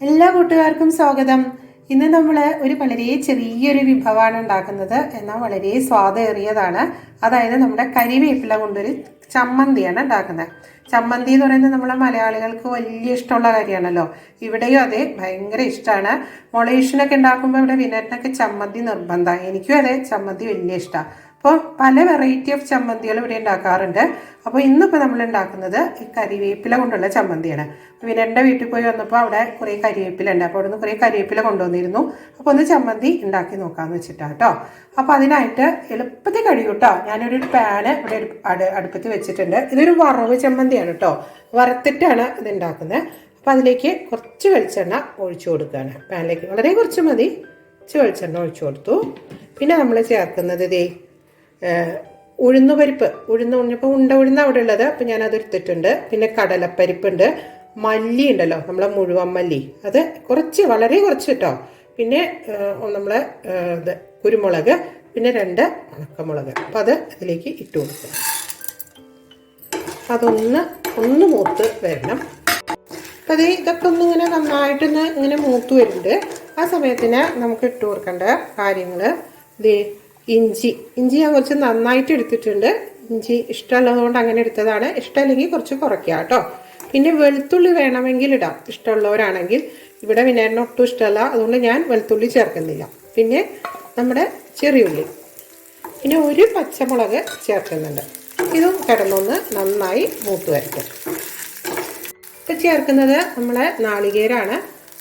എല്ലാ കൂട്ടുകാർക്കും സ്വാഗതം. ഇന്ന് നമ്മൾ ഒരു വളരെ ചെറിയൊരു വിഭവമാണ് ഉണ്ടാക്കുന്നത്. എന്നാൽ വളരെ സ്വാദേറിയതാണ്. അതായത് നമ്മുടെ കരിവേപ്പില കൊണ്ടൊരു ചമ്മന്തിയാണ് ഉണ്ടാക്കുന്നത്. ചമ്മന്തി എന്ന് പറയുന്നത് നമ്മളെ മലയാളികൾക്ക് വലിയ ഇഷ്ടമുള്ള കാര്യമാണല്ലോ. ഇവിടെയും അതെ ഭയങ്കര ഇഷ്ടമാണ്. മൊളേഷനൊക്കെ ഉണ്ടാക്കുമ്പോൾ ഇവിടെ വിനറ്റിനൊക്കെ ചമ്മന്തി നിർബന്ധമാണ് എനിക്കും അതെ ചമ്മന്തി വലിയ ഇഷ്ടമാണ് അപ്പോൾ പല വെറൈറ്റി ഓഫ് ചമ്മന്തികൾ ഇവിടെ ഉണ്ടാക്കാറുണ്ട്. അപ്പോൾ ഇന്നിപ്പോൾ നമ്മൾ ഉണ്ടാക്കുന്നത് ഈ കരിവേപ്പില കൊണ്ടുള്ള ചമ്മന്തിയാണ്. പിന്നെ എന്റെ വീട്ടിൽ പോയി വന്നപ്പോൾ അവിടെ കുറേ കരിവേപ്പില ഉണ്ട്. അപ്പോൾ അവിടെ നിന്ന് കുറേ കരിവേപ്പില കൊണ്ടുവന്നിരുന്നു. അപ്പോൾ ഒന്ന് ചമ്മന്തി ഉണ്ടാക്കി നോക്കാമെന്ന് വെച്ചിട്ടാണ് കേട്ടോ അപ്പോൾ അതിനായിട്ട് എളുപ്പത്തിൽ കഴിയും കേട്ടോ ഞാനൊരു പാന് ഇവിടെ അടു- അടു- അടുപ്പത്ത് വെച്ചിട്ടുണ്ട്. ഇതൊരു വറവ് ചമ്മന്തിയാണ് കേട്ടോ വറുത്തിട്ടാണ് ഇത് ഉണ്ടാക്കുന്നത്. അപ്പോൾ അതിലേക്ക് കുറച്ച് വെളിച്ചെണ്ണ ഒഴിച്ചു കൊടുക്കുകയാണ്. പാനിലേക്ക് വളരെ കുറച്ച് മതി. കുറച്ച് വെളിച്ചെണ്ണ ഒഴിച്ചു കൊടുത്തു. പിന്നെ നമ്മൾ ചേർക്കുന്നത് ഇതേ ഏഹ് ഉഴുന്ന് പരിപ്പ്. ഉഴുന്ന് ഉഴിഞ്ഞപ്പോൾ ഉണ്ട ഉഴുന്ന അവിടെ ഉള്ളത്. അപ്പം ഞാനത് എടുത്തിട്ടുണ്ട്. പിന്നെ കടലപ്പരിപ്പുണ്ട്. മല്ലി ഉണ്ടല്ലോ നമ്മളെ മുഴുവൻ മല്ലി. അത് കുറച്ച് വളരെ കുറച്ച് കേട്ടോ പിന്നെ നമ്മളെ ഇത് കുരുമുളക് പിന്നെ രണ്ട് ഉണക്കമുളക്. അപ്പം അത് അതിലേക്ക് ഇട്ട് കൊടുക്കുക അതൊന്ന് ഒന്ന് മൂത്ത് വരണം. അപ്പം അത് ഇതൊക്കെ ഒന്ന് ഇങ്ങനെ നന്നായിട്ടൊന്ന് ഇങ്ങനെ മൂത്ത് വരുന്നുണ്ട്. ആ സമയത്തിന് നമുക്ക് ഇട്ട് കൊടുക്കേണ്ട കാര്യങ്ങൾ ഇത് ഇഞ്ചി ഇഞ്ചി ഞാൻ കുറച്ച് നന്നായിട്ട് എടുത്തിട്ടുണ്ട്. ഇഞ്ചി ഇഷ്ടമുള്ളതുകൊണ്ട് അങ്ങനെ എടുത്തതാണ്. ഇഷ്ടമല്ലെങ്കിൽ കുറച്ച് കുറയ്ക്കുക കേട്ടോ. പിന്നെ വെളുത്തുള്ളി വേണമെങ്കിൽ ഇടാം. ഇഷ്ടമുള്ളവരാണെങ്കിൽ. ഇവിടെ വിനേറിന് ഒട്ടും ഇഷ്ടമല്ല. അതുകൊണ്ട് ഞാൻ വെളുത്തുള്ളി ചേർക്കുന്നില്ല. പിന്നെ നമ്മുടെ ചെറിയുള്ളി. പിന്നെ ഒരു പച്ചമുളക് ചേർക്കുന്നുണ്ട്. ഇതും കിടന്നൊന്ന് നന്നായി മൂത്ത് വരയ്ക്കും ഇപ്പം ചേർക്കുന്നത് നമ്മളെ നാളികേരാണ്.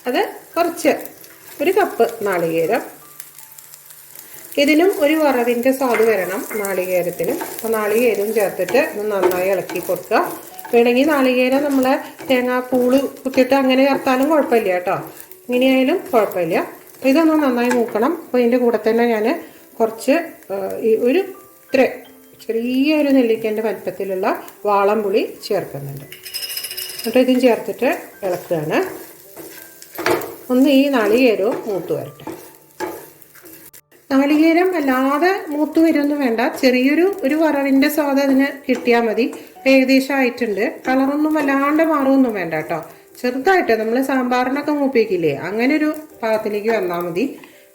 അത് കുറച്ച് ഒരു കപ്പ് നാളികേരം. ഇതിനും ഒരു വറവിന്റെ സ്വാദ് വരണം നാളികേരത്തിന്. അപ്പോൾ നാളികേരവും ചേർത്തിട്ട് ഒന്ന് നന്നായി ഇളക്കി കൊടുക്കുക. വേണമെങ്കിൽ നാളികേരം നമ്മൾ തേങ്ങാപ്പൂൾ കുത്തിയിട്ട് അങ്ങനെ ചേർത്താലും കുഴപ്പമില്ല കേട്ടോ. ഇങ്ങനെയായാലും കുഴപ്പമില്ല. അപ്പോൾ ഇതൊന്ന് നന്നായി മൂക്കണം. അപ്പോൾ ഇതിന്റെ കൂടെ തന്നെ ഞാൻ കുറച്ച് ഒരു ഇത്ര ചെറിയൊരു നെല്ലിക്കന്റെ വലിപ്പത്തിലുള്ള വാളംപുളി ചേർക്കുന്നുണ്ട്. എന്നിട്ട് ഇതും ചേർത്തിട്ട് ഇളക്കുകയാണ്. ഒന്ന് ഈ നാളികേരവും മൂത്ത് വരട്ടെ. നാളികേരം അല്ലാതെ മൂത്ത് വരുമൊന്നും വേണ്ട. ചെറിയൊരു ഒരു വറവിന്റെ സ്വാദ് അതിന് കിട്ടിയാൽ മതി. ഏകദേശം ആയിട്ടുണ്ട്. കളറൊന്നും വല്ലാണ്ട് മാറുമൊന്നും വേണ്ട കേട്ടോ. ചെറുതായിട്ട് നമ്മൾ സാമ്പാറിനൊക്കെ മൂപ്പിക്കില്ലേ? അങ്ങനെ ഒരു പാകത്തിലേക്ക് വന്നാൽ മതി.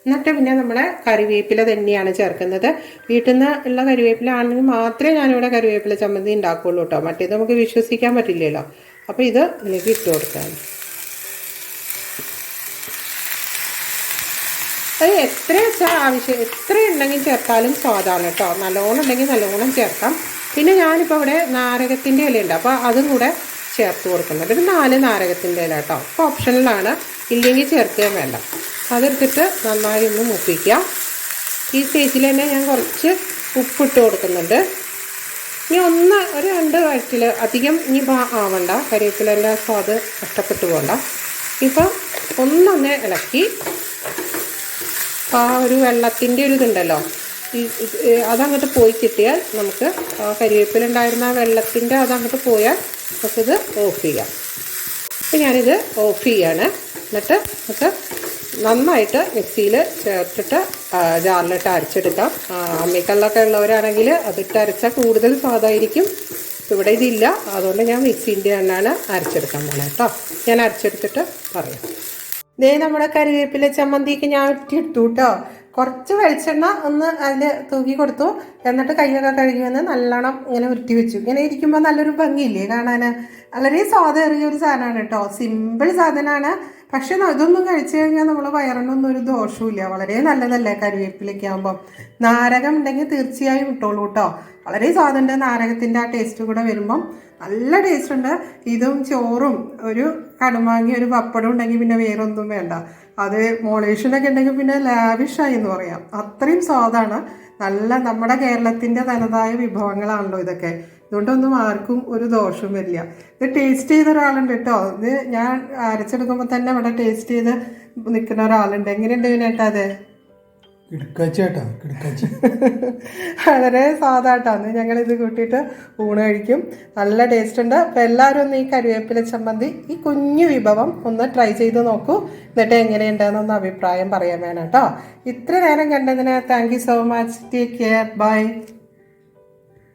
എന്നിട്ട് പിന്നെ നമ്മളെ കറിവേപ്പില തന്നെയാണ് ചേർക്കുന്നത്. വീട്ടിൽ നിന്ന് ഉള്ള കറിവേപ്പില ആണെങ്കിൽ മാത്രമേ ഞാനിവിടെ കറിവേപ്പില ചമ്മന്തി ഉണ്ടാക്കുള്ളൂ കേട്ടോ. മറ്റേത് നമുക്ക് വിശ്വസിക്കാൻ പറ്റില്ലല്ലോ. അപ്പോൾ ഇത് ഇതിലേക്ക് ഇട്ട് കൊടുക്കാണ് അത് എത്ര വെച്ചാൽ ആവശ്യം എത്ര ഉണ്ടെങ്കിൽ ചേർത്താലും സ്വാദാണ് കേട്ടോ. നല്ലോണം ഉണ്ടെങ്കിൽ നല്ലോണം ചേർക്കാം. പിന്നെ ഞാനിപ്പോൾ ഇവിടെ നാരകത്തിന്റെ ഇലയുണ്ട് അപ്പോൾ അതും കൂടെ ചേർത്ത് കൊടുക്കുന്നുണ്ട് ഒരു നാല് നാരകത്തിന്റെ ഇല കേട്ടോ. അപ്പോൾ ഓപ്ഷനിലാണ് ഇല്ലെങ്കിൽ ചേർക്കുകയും വേണ്ട. അതെടുത്തിട്ട് നന്നായി ഒന്ന് മുപ്പിക്കുക. ഈ സ്റ്റേജിൽ തന്നെ ഞാൻ കുറച്ച് ഉപ്പിട്ട് കൊടുക്കുന്നുണ്ട്. ഇനി ഒന്ന് ഒരു രണ്ട് വയറ്റിൽ അധികം ഇനി ആവണ്ട. കരിവേപ്പിലേന്റെ സ്വാദ് നഷ്ടപ്പെട്ടു പോകണ്ട. ഇപ്പം ഒന്നൊന്ന് ഇളക്കി ആ ഒരു വെള്ളത്തിന്റെ ഒരു ഇതുണ്ടല്ലോ. അതങ്ങോട്ട് പോയി കിട്ടിയാൽ നമുക്ക് ആ കരിവേപ്പിലുണ്ടായിരുന്ന ആ വെള്ളത്തിന്റെ അതങ്ങോട്ട് പോയാൽ നമുക്കിത് ഓഫ് ചെയ്യാം. അപ്പം ഞാനിത് ഓഫ് ചെയ്യാണ്. എന്നിട്ട് നമുക്ക് നന്നായിട്ട് മിക്സിയിൽ ചേർത്തിട്ട് ജാറിലിട്ട് അരച്ചെടുക്കാം. അമ്മിക്കല്ലൊക്കെ ഉള്ളവരാണെങ്കിൽ അതിട്ട് അരച്ചാൽ കൂടുതൽ സ്വാദായിരിക്കും. ഇവിടെ ഇതില്ല. അതുകൊണ്ട് ഞാൻ മിക്സിന്റെ എണ്ണാണ് അരച്ചെടുക്കാൻ പോണേ കേട്ടോ ഞാൻ അരച്ചെടുത്തിട്ട് പറയാം. ദേ നമ്മുടെ കറിവേപ്പില ചമ്മന്തിക്ക് ഞാൻ ഇട്ടെടുത്തു കേട്ടോ. കുറച്ച് വെളിച്ചെണ്ണ ഒന്ന് അതിൽ തൂക്കി കൊടുത്തു. എന്നിട്ട് കൈയൊക്കെ കഴുകി വന്ന് നല്ലോണം ഇങ്ങനെ ഉരുട്ടി വെച്ചു. ഇങ്ങനെ ഇരിക്കുമ്പോൾ നല്ലൊരു ഭംഗിയില്ലേ കാണാൻ വളരെ സ്വാദേറിയ ഒരു സാധനമാണ് കേട്ടോ. സിമ്പിൾ സാധനമാണ്. പക്ഷെ ഇതൊന്നും കഴിച്ചു കഴിഞ്ഞാൽ നമ്മൾ വയറിനൊന്നും ഒരു ദോഷവുമില്ല. വളരെ നല്ലതല്ലേ കരിവേപ്പിലൊക്കെ ആകുമ്പോൾ നാരകം ഉണ്ടെങ്കിൽ തീർച്ചയായും ഇട്ടോളൂ കേട്ടോ. വളരെ സ്വാദുണ്ട്. നാരകത്തിന്റെ ആ ടേസ്റ്റ് കൂടെ വരുമ്പം നല്ല ടേസ്റ്റ് ഉണ്ട്. ഇതും ചോറും ഒരു കടുമാങ്ങി ഒരു പപ്പടം ഉണ്ടെങ്കിൽ പിന്നെ വേറെ ഒന്നും വേണ്ട. അത് മോളേഷനൊക്കെ ഉണ്ടെങ്കിൽ പിന്നെ ലാവിഷായി എന്ന് പറയാം. അത്രയും സ്വാദാണ്. നല്ല നമ്മുടെ കേരളത്തിന്റെ തനതായ വിഭവങ്ങളാണല്ലോ ഇതൊക്കെ. ഇതുകൊണ്ടൊന്നും ആർക്കും ഒരു ദോഷവും വരില്ല. ഇത് ടേസ്റ്റ് ചെയ്ത ഒരാളുണ്ട് കേട്ടോ. ഇത് ഞാൻ അരച്ചെടുക്കുമ്പോൾ തന്നെ ഇവിടെ ടേസ്റ്റ് ചെയ്ത് നിൽക്കുന്ന ഒരാളുണ്ട്. എങ്ങനെയുണ്ട് ഇതിനേട്ടാ അതെ? വളരെ സാധാട്ടാണ് ഞങ്ങൾ ഇത് കൂട്ടിയിട്ട് ഊണ് കഴിക്കും. നല്ല ടേസ്റ്റ് ഉണ്ട്. അപ്പം എല്ലാവരും ഒന്ന് ഈ കരുവേപ്പില ചമ്മന്തി ഈ കുഞ്ഞു വിഭവം ഒന്ന് ട്രൈ ചെയ്ത് നോക്കൂ. എന്നിട്ട് എങ്ങനെയുണ്ടെന്നൊന്ന് അഭിപ്രായം പറയാൻ വേണം കേട്ടോ. ഇത്ര നേരം കണ്ടതിന് thank you so much take care bye